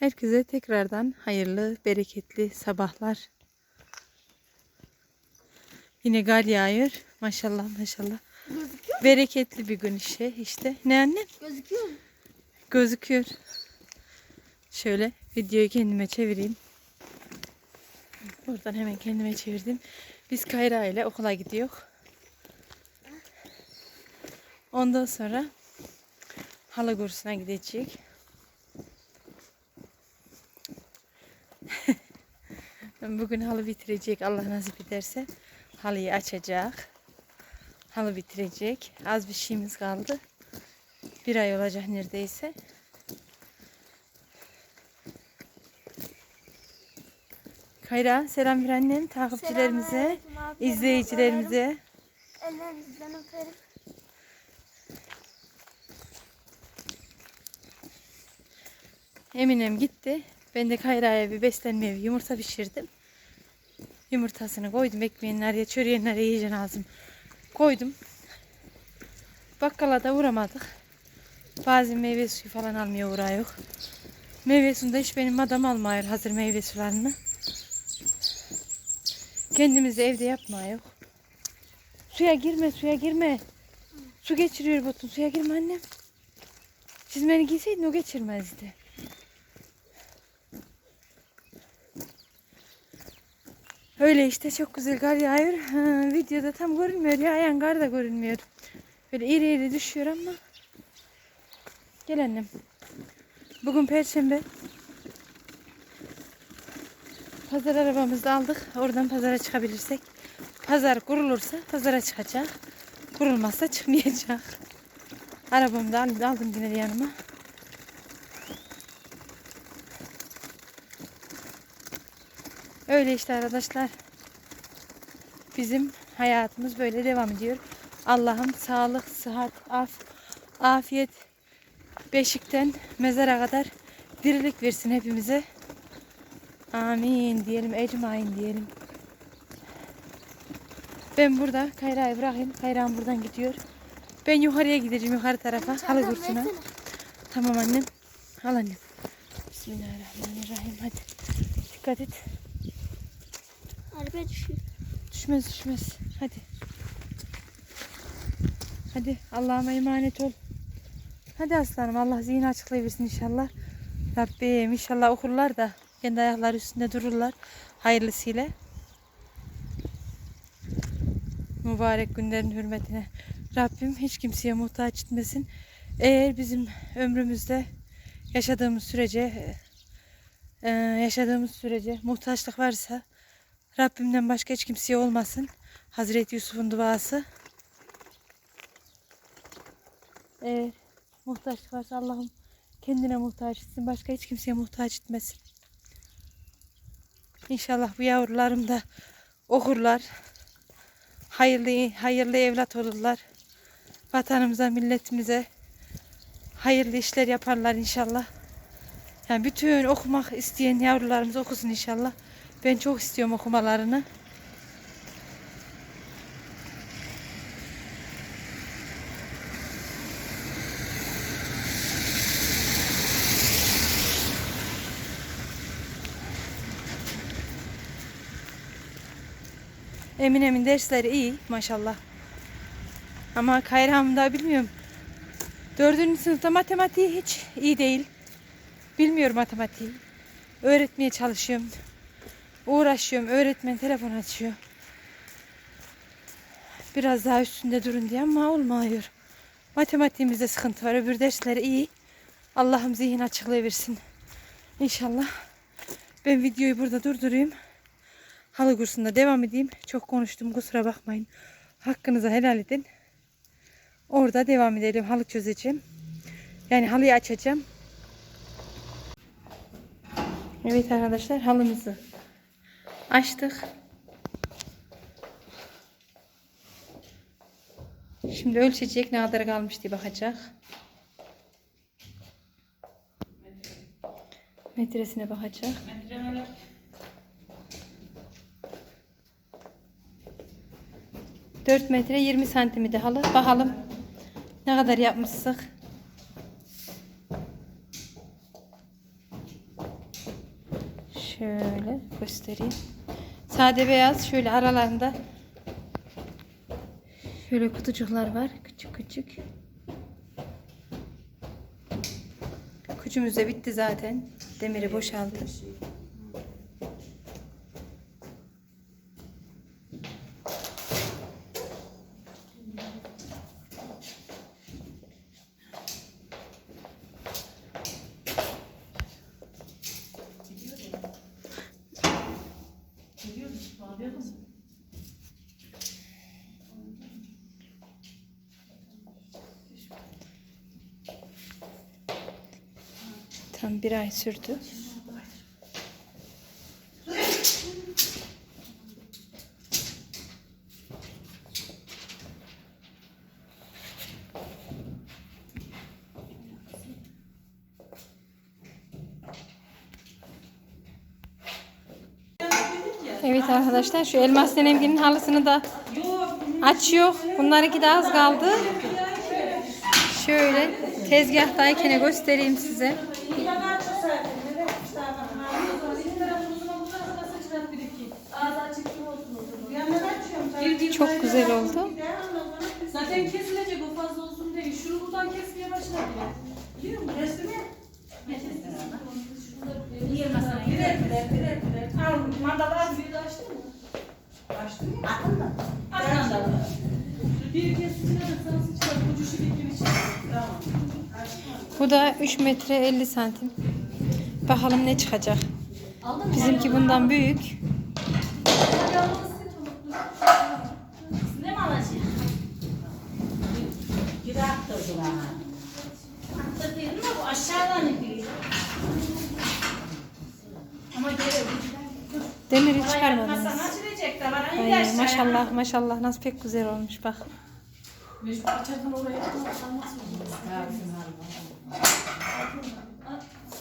Herkese tekrardan hayırlı, bereketli sabahlar. Yine gar yağıyor. Maşallah maşallah. Gözüküyor Bereketli bir gün işte. işte. Ne anne? Gözüküyor mu? Gözüküyor. Şöyle videoyu kendime çevireyim. Buradan hemen kendime çevirdim. Biz Kayra ile okula gidiyor. Ondan sonra halı kursuna gidecek. Bugün halı bitirecek Allah nasip ederse. Halıyı açacak. Halı bitirecek. Az bir şeyimiz kaldı. Bir ay olacak neredeyse. Kayra selam ver annem takipçilerimize, izleyicilerimize. Ellerinizden öperim. Eminem gitti. Ben de Kayra'ya bir beslenme bir yumurta pişirdim. Yumurtasını koydum ekmeğin nereye çöreğin nereye yiyeceksin lazım. Koydum. Bakkala da uğramadık. Bazı meyve suyu falan almaya uğrayıyor. Meyve suyunda hiç benim adam almıyor hazır meyve sularını. Kendimiz de evde yapmıyor. Suya girme suya girme. Su geçiriyor botun suya girme annem. Çizmeni giyseydin o geçirmezdi. Öyle işte çok güzel kar yağıyor. Videoda tam görünmüyor. Yağan kar da görünmüyor. Böyle iri iri düşüyor ama. Gel annem. Bugün perşembe. Pazar arabamızı aldık. Oradan pazara çıkabilirsek. Pazar kurulursa pazara çıkacak. Kurulmazsa çıkmayacak. Arabamı da aldım, yine yanıma. Öyle işte arkadaşlar. Bizim hayatımız böyle devam ediyor. Allah'ım sağlık, sıhhat, af, afiyet, beşikten mezara kadar dirilik versin hepimize. Amin diyelim, ecmain diyelim. Ben burada Kayra'yı bırakayım. Kayra'm buradan gidiyor. Ben yukarıya gideceğim, yukarı tarafa. Halı kursuna. Tamam annem. Al annem. Bismillahirrahmanirrahim. Hadi. Dikkat et. Araba düşüyor. Düşmez düşmez. Hadi. Hadi Allah'ıma emanet ol. Hadi aslanım Allah zihin açıklayıversin inşallah. Rabbim inşallah okurlar da kendi ayakları üstünde dururlar. Hayırlısıyla. Mübarek günlerin hürmetine. Rabbim hiç kimseye muhtaç etmesin. Eğer bizim ömrümüzde yaşadığımız sürece eee, yaşadığımız sürece muhtaçlık varsa Rabbimden başka hiç kimseye olmasın. Hazreti Yusuf'un duası. Eğer muhtaçlık varsa Allah'ım kendine muhtaç etsin. Başka hiç kimseye muhtaç etmesin. İnşallah bu yavrularım da okurlar. Hayırlı, hayırlı evlat olurlar. Vatanımıza, milletimize hayırlı işler yaparlar inşallah. Yani bütün okumak isteyen yavrularımız okusun inşallah. Ben çok istiyorum okumalarını. Eminem'in dersleri iyi maşallah. Ama Kayram da bilmiyorum. Dördüncü sınıfta matematiği hiç iyi değil. Bilmiyorum matematiği. Öğretmeye çalışıyorum. Uğraşıyorum. Öğretmen telefon açıyor. Biraz daha üstünde durun diye ama olmuyor. Matematiğimizde sıkıntı var. Öbür dersleri iyi. Allah'ım zihin açıklayıversin. İnşallah. Ben videoyu burada durdurayım. Halı kursunda devam edeyim. Çok konuştum kusura bakmayın. Hakkınızı helal edin. Orada devam edelim. Halı çözeceğim. Yani halıyı açacağım. Evet arkadaşlar halımızı açtık. Şimdi ölçecek ne kadar kalmış diye bakacak. Metresine bakacak. 4 metre 20 santimi de halı. Bakalım ne kadar yapmışsak. Şöyle göstereyim. Sade beyaz şöyle aralarında şöyle kutucuklar var. Küçük küçük. Kucumuz da bitti zaten. Demiri boşaldı. Tam bir sürdü. Evet arkadaşlar şu elmas denemginin halısını da açıyor. Bunlarınki de az kaldı. Şöyle tezgahtayken göstereyim size. Çok güzel oldu. Zaten kesilecek o fazla olsun değil. Şunu buradan kesmeye başladılar. Biliyor musun? Kesti mi? Birer birer birer birer. Al mandalı az bir de açtın mı? Açtın mı? Açtın mı? Açtın mı? Bir de sana için. Tamam. Bu da 3 metre 50 santim. Bakalım ne çıkacak. Bizimki bundan büyük. Geri attırdılar. Attırdın mı? Bu aşağıdan iniyor. Ama geri Demiri çıkarmadınız. Ay, maşallah maşallah nasıl pek güzel olmuş bak. Mecbur açarken oraya yapma.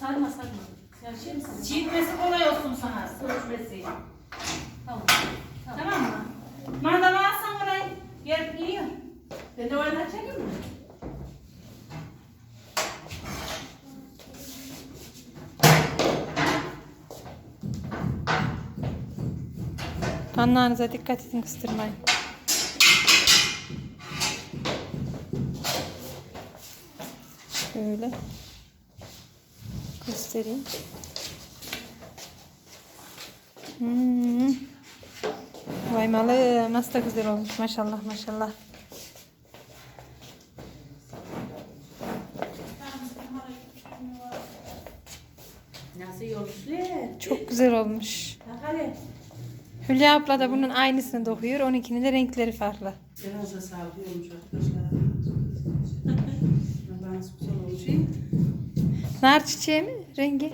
Sarma sarma. Ya? Çiğitmesi kolay olsun sana. Sürüşmesi. Tamam. Tamam mı? Mandalı alsan orayı. Yer yiyor. Ben de oradan çekeyim mi? Parmağınıza dikkat edin kıstırmayın. Şöyle göstereyim. Hmm. Vay malı nasıl da güzel olmuş maşallah maşallah. Nasıl yolcular? Çok güzel olmuş. Bak hele. Hülya abla da bunun aynısını dokuyor. Onunkinin de renkleri farklı. Arkadaşlar. Allah'ın güzel olmuş. Nar çiçeği mi? Rengi.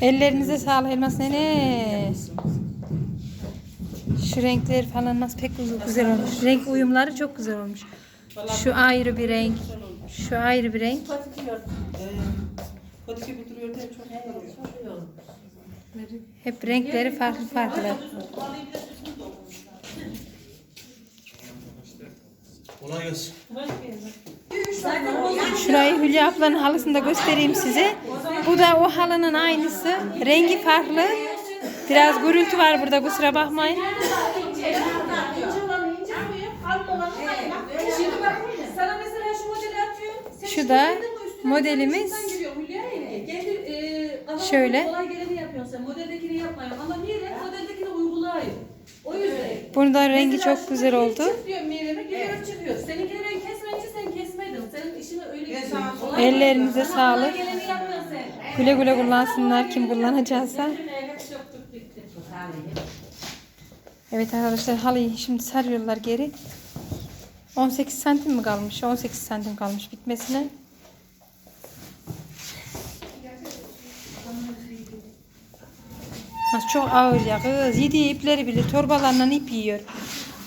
Ellerinize sağlık elmas nene. Şu renkler falan nasıl pek güzel olmuş. Renk uyumları çok güzel olmuş. Şu ayrı bir renk. Şu ayrı bir renk. Kötü gibi duruyor da çok oluyor. Hep renkleri farklı farklı. Kolay gelsin. Şurayı Hülya ablanın halısını da göstereyim size. Bu da o halının aynısı. Rengi farklı. Biraz gürültü var burada kusura bakmayın. Şu da modelimiz. üstten giriyor Hülya yenge. Kendi Şöyle. kolay geleni yapıyorsun sen. Modeldekini yapmayın. Ama niye? Modeldekini uygulayın. O yüzden. Bunun da rengi Mesela çok güzel oldu. diyor Meryem'e geliyorum çıkıyor. Seninkini ben kesmeyince sen kesmedin. Senin işini öyle gidiyor. Kolay Ellerinize Sana sağlık. kolay geleni yapmıyorsun sen. Güle güle kullansınlar kim kullanacaksa. Evet arkadaşlar halıyı şimdi sarıyorlar geri. 18 santim mi kalmış? 18 santim kalmış bitmesine. Çok ağır ya kız. Yediği ipleri bile torbalarla ip yiyor.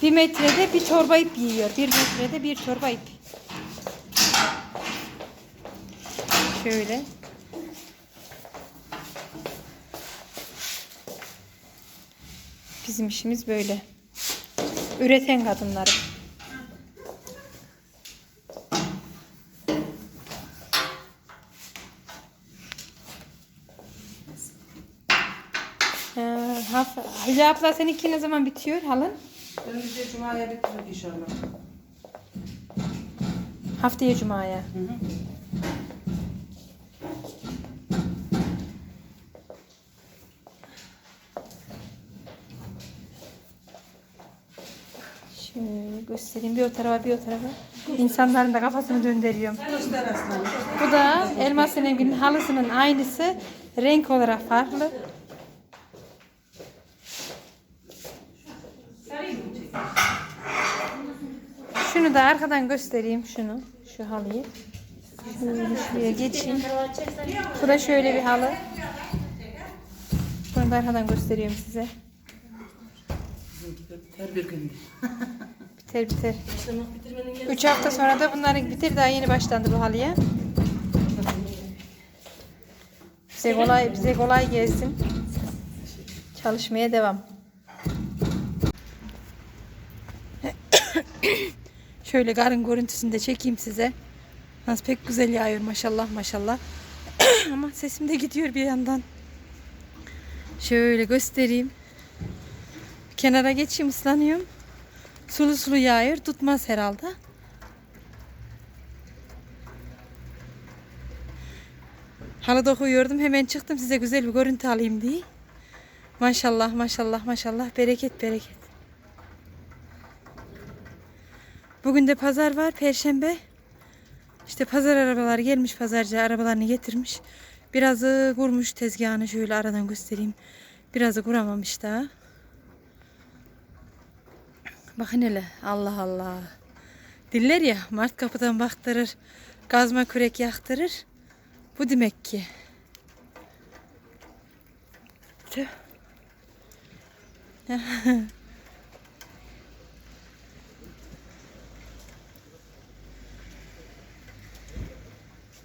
Bir metrede bir torba ip yiyor. Bir metrede bir torba ip. Şöyle. Bizim işimiz böyle. Üreten kadınları. Hülya abla seninki ne zaman bitiyor halın? Önümüzde Cuma'ya bitirir inşallah. Haftaya Cuma'ya. Hı hı. Şöyle göstereyim bir o tarafa bir o tarafa. İnsanların da kafasını döndürüyorum. Bu da Elmas Senemgil'in halısının aynısı. Renk olarak farklı. Şunu da arkadan göstereyim şunu. Şu halıyı. Şöyle şuraya geçeyim. Bu da şöyle bir halı. Bunu da arkadan gösteriyorum size. Her bir gün. Biter biter. 3 hafta sonra da bunların bitir daha yeni başlandı bu halıya. Bize kolay, bize kolay gelsin. Çalışmaya devam. Şöyle garın görüntüsünü de çekeyim size. Nasıl pek güzel yağıyor maşallah maşallah. Ama sesim de gidiyor bir yandan. Şöyle göstereyim. Kenara geçeyim ıslanıyorum. Sulu sulu yağıyor. Tutmaz herhalde. Halıda koyuyordum. Hemen çıktım size güzel bir görüntü alayım diye. Maşallah maşallah maşallah. Bereket bereket. Bugün de pazar var. Perşembe. İşte pazar arabaları gelmiş. Pazarcı arabalarını getirmiş. Birazı kurmuş tezgahını şöyle aradan göstereyim. Birazı kuramamış daha. Bakın hele Allah Allah. Diller ya Mart kapıdan baktırır. Gazma kürek yaktırır. Bu demek ki. Tüh.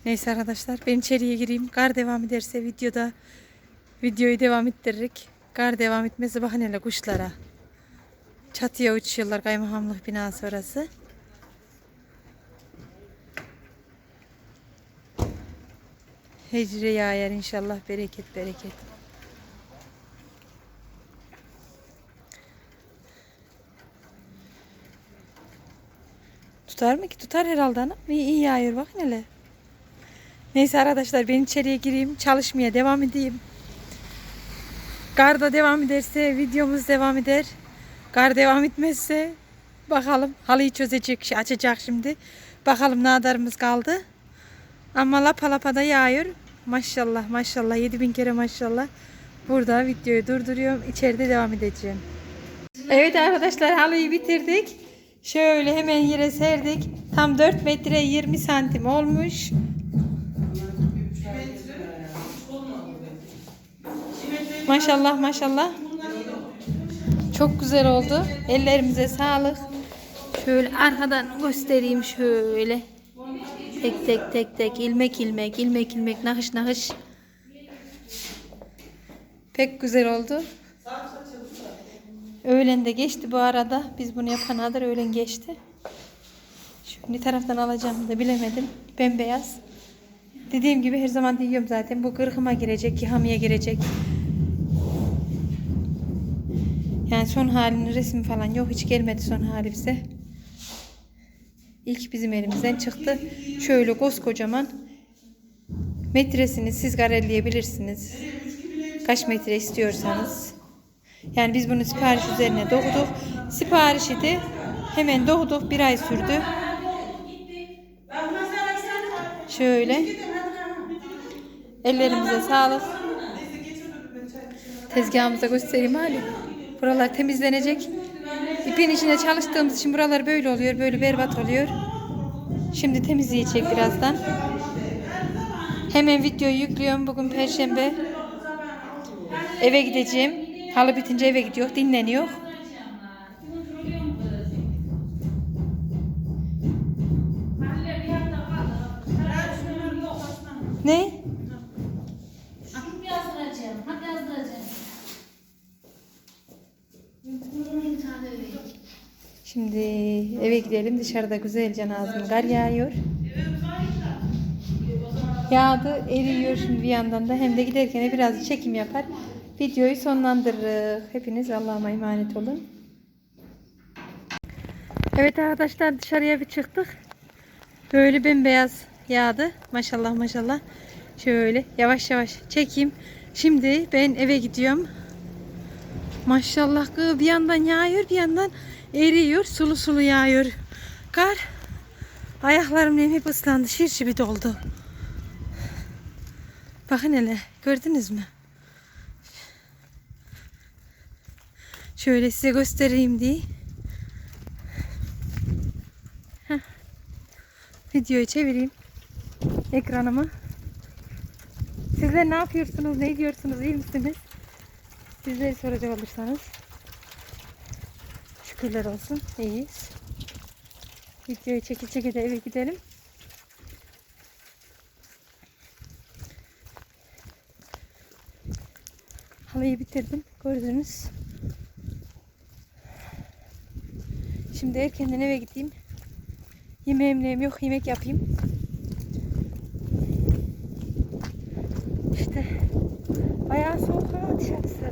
Neyse arkadaşlar ben içeriye gireyim. Kar devam ederse videoda videoyu devam ettiririk. Kar devam etmesi bakın hele kuşlara. Çatıya uçuyorlar kaymakamlık binası orası. Hecre yağar inşallah bereket bereket. Tutar mı ki? Tutar herhalde anam. İyi, iyi yağıyor bakın hele. Neyse arkadaşlar ben içeriye gireyim. Çalışmaya devam edeyim. Garda devam ederse videomuz devam eder. Kar devam etmezse bakalım halıyı çözecek, açacak şimdi. Bakalım ne kadarımız kaldı. Ama lapa lapa da yağıyor. Maşallah maşallah 7000 kere maşallah. Burada videoyu durduruyorum. İçeride devam edeceğim. Evet arkadaşlar halıyı bitirdik. Şöyle hemen yere serdik. Tam 4 metre 20 santim olmuş. Maşallah maşallah. Çok güzel oldu. Ellerimize sağlık. Şöyle arkadan göstereyim şöyle. Tek tek tek tek ilmek ilmek ilmek ilmek nakış nakış. Pek güzel oldu. Öğlen de geçti bu arada. Biz bunu yapan kadar öğlen geçti. Ne taraftan alacağımı da bilemedim. Bembeyaz. Dediğim gibi her zaman diyorum zaten. Bu kırkıma girecek, yıkamaya girecek. Yani son halinin resmi falan yok. Hiç gelmedi son hali bize. İlk bizim elimizden çıktı. Şöyle koskocaman metresini siz garelleyebilirsiniz. Kaç metre istiyorsanız. Yani biz bunu sipariş üzerine dokuduk. Siparişi de hemen dokuduk. Bir ay sürdü. Şöyle. Ellerimize sağlık. Tezgahımıza göstereyim hali. Buralar temizlenecek. İpin içinde çalıştığımız için buralar böyle oluyor. Böyle berbat oluyor. Şimdi temizleyecek birazdan. Hemen videoyu yüklüyorum. Bugün perşembe. Eve gideceğim. Halı bitince eve gidiyor. Dinleniyor. Ne? yazdıracağım. Hadi yazdıracağım. Şimdi eve gidelim. Dışarıda güzelce Nazım kar yağıyor. Yağdı, eriyor şimdi bir yandan da. Hem de giderken de biraz çekim yapar. videoyu sonlandırırız. Hepiniz Allah'a emanet olun. Evet arkadaşlar dışarıya bir çıktık. Böyle bembeyaz yağdı. Maşallah maşallah. Şöyle yavaş yavaş çekeyim. Şimdi ben eve gidiyorum. Maşallah bir yandan yağıyor bir yandan eriyor. Sulu sulu yağıyor. Kar. Ayaklarım hep ıslandı. Şir şibi doldu. Bakın hele gördünüz mü? Şöyle size göstereyim diye. Heh. Videoyu çevireyim. Ekranımı. Sizler ne yapıyorsunuz? Ne ediyorsunuz? İyi misiniz? Sizleri soracak olursanız. Şükürler olsun. İyiyiz. Videoyu çeke de eve gidelim. Halıyı bitirdim. Gördünüz. Şimdi erkenden eve gideyim. Yemeğim neyim yok. Yemek yapayım. İşte bayağı soğuk dışarısı.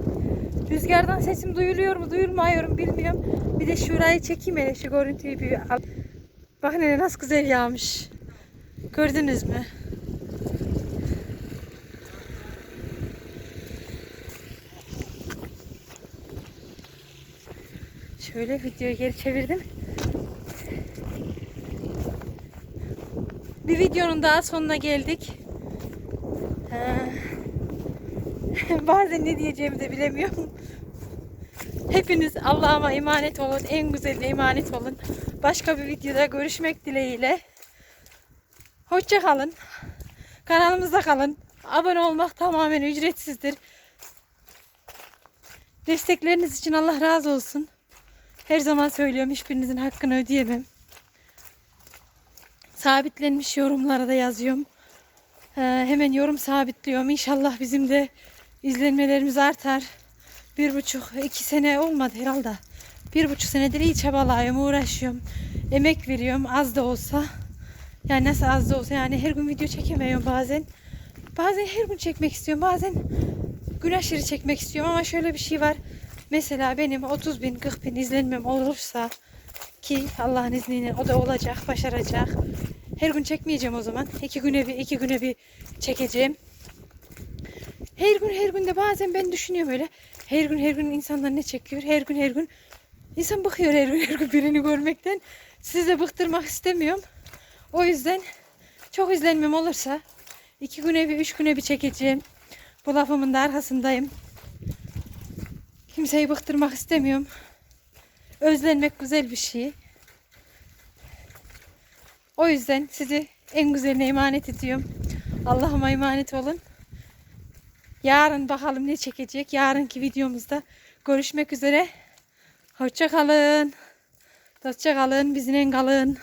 Rüzgardan sesim duyuluyor mu duyulmuyor mu bilmiyorum. Bir de şurayı çekeyim hele şu görüntüyü bir al. Bakın hele nasıl güzel yağmış. Gördünüz mü? Şöyle videoyu geri çevirdim. Bir videonun daha sonuna geldik. Ha. Bazen ne diyeceğimi de bilemiyorum. Hepiniz Allah'ıma emanet olun. En güzeline emanet olun. Başka bir videoda görüşmek dileğiyle. Hoşça kalın. Kanalımızda kalın. Abone olmak tamamen ücretsizdir. Destekleriniz için Allah razı olsun. Her zaman söylüyorum hiçbirinizin hakkını ödeyemem. Sabitlenmiş yorumlara da yazıyorum. Ee, hemen yorum sabitliyorum. İnşallah bizim de izlenmelerimiz artar. Bir buçuk, iki sene olmadı herhalde. Bir buçuk senedir iyi çabalıyorum, uğraşıyorum. Emek veriyorum az da olsa. Yani nasıl az da olsa yani her gün video çekemiyorum bazen. Bazen her gün çekmek istiyorum. Bazen gün çekmek istiyorum ama şöyle bir şey var. Mesela benim 30 bin 40 bin izlenmem olursa ki Allah'ın izniyle o da olacak, başaracak. Her gün çekmeyeceğim o zaman. İki güne bir, iki güne bir çekeceğim. Her gün her gün de bazen ben düşünüyorum öyle. Her gün her gün insanlar ne çekiyor? Her gün her gün. İnsan bıkıyor her gün her gün birini görmekten. Sizi de bıktırmak istemiyorum. O yüzden çok izlenmem olursa iki güne bir, üç güne bir çekeceğim. Bu lafımın da arkasındayım. Kimseyi bıktırmak istemiyorum. Özlenmek güzel bir şey. O yüzden sizi en güzeline emanet ediyorum. Allah'ıma emanet olun. Yarın bakalım ne çekecek. Yarınki videomuzda görüşmek üzere. Hoşça kalın. Hoşça kalın. Bizimle kalın.